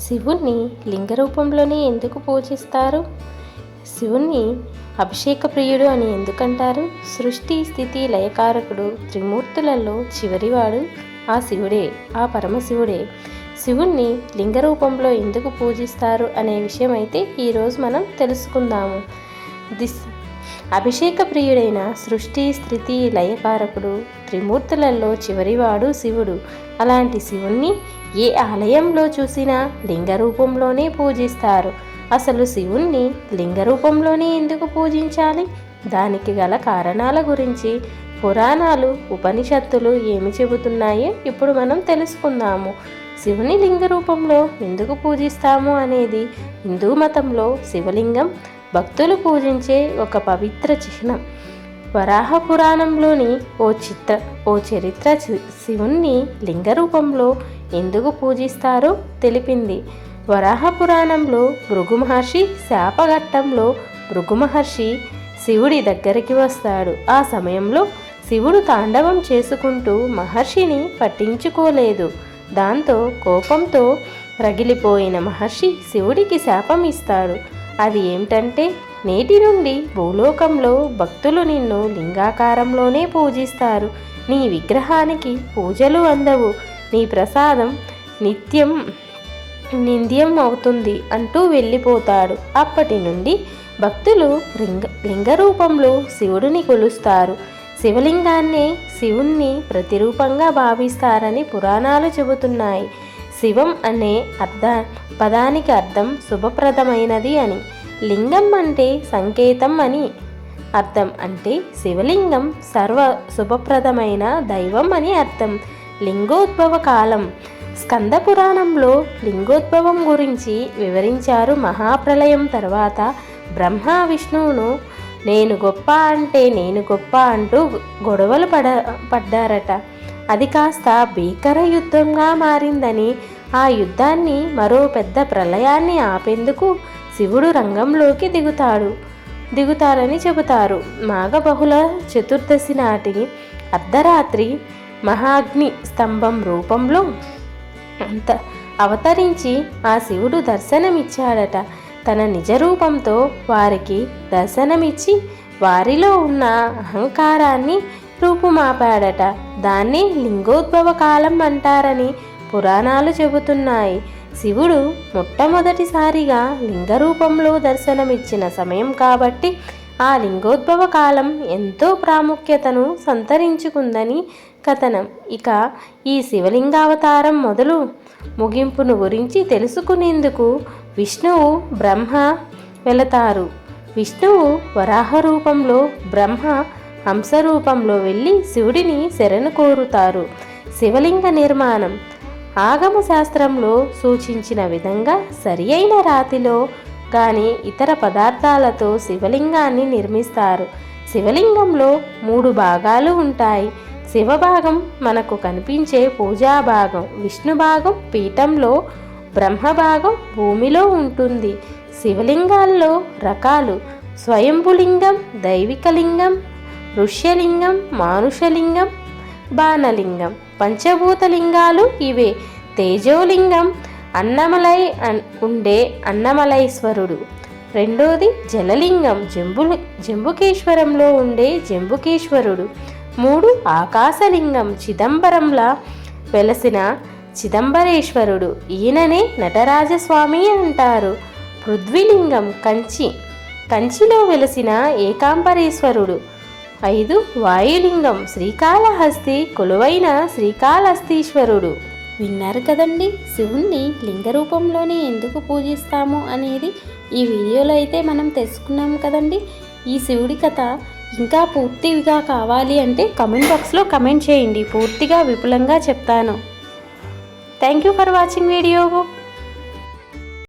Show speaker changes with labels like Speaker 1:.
Speaker 1: శివుణ్ణి లింగ రూపంలోనే ఎందుకు పూజిస్తారు? శివుణ్ణి అభిషేక ప్రియుడు అని ఎందుకంటారు? సృష్టి స్థితి లయకారకుడు త్రిమూర్తులలో చివరివాడు ఆ శివుడే ఆ పరమశివుడే. శివుణ్ణి లింగ రూపంలో ఎందుకు పూజిస్తారు అనే విషయం అయితే ఈరోజు మనం తెలుసుకుందాము. దిస్ అభిషేక ప్రియుడైన సృష్టి స్థితి లయకారకుడు త్రిమూర్తులలో చివరివాడు శివుడు. అలాంటి శివుణ్ణి ఏ ఆలయంలో చూసినా లింగ రూపంలోనే పూజిస్తారు. అసలు శివుణ్ణి లింగ రూపంలోనే ఎందుకు పూజించాలి? దానికి గల కారణాల గురించి పురాణాలు ఉపనిషత్తులు ఏమి చెబుతున్నాయో ఇప్పుడు మనం తెలుసుకుందాము. శివుని లింగ రూపంలో ఎందుకు పూజిస్తాము అనేది హిందూ మతంలో శివలింగం భక్తులు పూజించే ఒక పవిత్ర చిహ్నం. వరాహ పురాణంలోని ఓ చిత్ర ఓ చరిత్ర శివుణ్ణి లింగ రూపంలో ఎందుకు పూజిస్తారో తెలిపింది. వరాహ పురాణంలో భృగు మహర్షి శాపఘట్టంలో భృగు మహర్షి శివుడి దగ్గరికి వస్తాడు. ఆ సమయంలో శివుడు తాండవం చేసుకుంటూ మహర్షిని పట్టించుకోలేదు. దాంతో కోపంతో రగిలిపోయిన మహర్షి శివుడికి శాపం ఇస్తాడు. అది ఏమిటంటే నేటి నుండి భూలోకంలో భక్తులు నిన్ను లింగాకారంలోనే పూజిస్తారు. నీ విగ్రహానికి పూజలు అందవు. నీ ప్రసాదం నిత్యం నింద్యం అవుతుంది అంటూ వెళ్ళిపోతాడు. అప్పటి నుండి భక్తులు లింగ లింగ రూపంలో శివుడిని కొలుస్తారు. శివలింగాన్నే శివుణ్ణి ప్రతిరూపంగా భావిస్తారని పురాణాలు చెబుతున్నాయి. శివం అనే అర్థ పదానికి అర్థం శుభప్రదమైనది అని. లింగం అంటే సంకేతం అని. అర్థం అంటే శివలింగం సర్వ శుభప్రదమైన దైవం అని అర్థం. లింగోద్భవ కాలం. స్కంద పురాణంలో లింగోద్భవం గురించి వివరించారు మహాప్రలయం తర్వాత బ్రహ్మ విష్ణువును. నేను గొప్ప అంటే నేను గొప్ప అంటూ గొడవలు పడ పడ్డారట. అది కాస్త భీకర యుద్ధంగా మారిందని ఆ యుద్ధాన్ని మరో పెద్ద ప్రళయాన్ని ఆపేందుకు శివుడు రంగంలోకి దిగుతాడు. దిగుతారని చెబుతారు. మాఘబహుళ చతుర్దశి నాటి అర్ధరాత్రి మహాగ్ని స్తంభం రూపంలో అంత అవతరించి ఆ శివుడు దర్శనమిచ్చాడట. తన నిజ రూపంతో వారికి దర్శనమిచ్చి వారిలో ఉన్న అహంకారాన్ని రూపుమాపాడట. దాన్ని లింగోద్భవ కాలం అంటారని పురాణాలు చెబుతున్నాయి. శివుడు మొట్టమొదటిసారిగా లింగ రూపంలో దర్శనమిచ్చిన సమయం కాబట్టి ఆ లింగోద్భవ కాలం ఎంతో ప్రాముఖ్యతను సంతరించుకుందని కథనం. ఇక ఈ శివలింగావతారం మొదలు ముగింపును గురించి తెలుసుకునేందుకు విష్ణువు బ్రహ్మ వెళతారు. విష్ణువు వరాహ రూపంలో బ్రహ్మ హంస రూపంలో వెళ్ళి శివుడిని శరణు కోరుతారు. శివలింగ నిర్మాణం. ఆగమ శాస్త్రంలో సూచించిన విధంగా సరి అయిన రాతిలో కానీ ఇతర పదార్థాలతో శివలింగాన్ని నిర్మిస్తారు. శివలింగంలో మూడు భాగాలు ఉంటాయి. శివభాగం మనకు కనిపించే పూజా భాగం విష్ణు భాగం పీఠంలో బ్రహ్మ భాగం భూమిలో ఉంటుంది. శివలింగాల్లో రకాలు స్వయంభులింగం దైవికలింగం ఋష్యలింగం మానుషలింగం బాణలింగం. పంచభూతలింగాలు ఇవే. తేజోలింగం అన్నమలై అన్- ఉండే అన్నమలైశ్వరుడు. రెండోది జలలింగం. జంబు జంబుకేశ్వరంలో ఉండే జంబుకేశ్వరుడు. మూడు ఆకాశలింగం. చిదంబరంలా వెలసిన చిదంబరేశ్వరుడు. ఈయననే నటరాజస్వామి అంటారు. పృథ్వీలింగం కంచి కంచిలో వెలసిన ఏకాంబరేశ్వరుడు. ఐదు వాయులింగం శ్రీకాళహస్తి కొలువైన శ్రీకాళహస్తీశ్వరుడు. విన్నారు కదండి శివుణ్ణి లింగ రూపంలోనే ఎందుకు పూజిస్తాము అనేది ఈ వీడియోలో అయితే మనం తెలుసుకున్నాము కదండి. ఈ శివుడి కథ ఇంకా పూర్తిగా కావాలి అంటే కమెంట్ బాక్స్లో కమెంట్ చేయండి పూర్తిగా విపులంగా చెప్తాను. Thank you for watching video.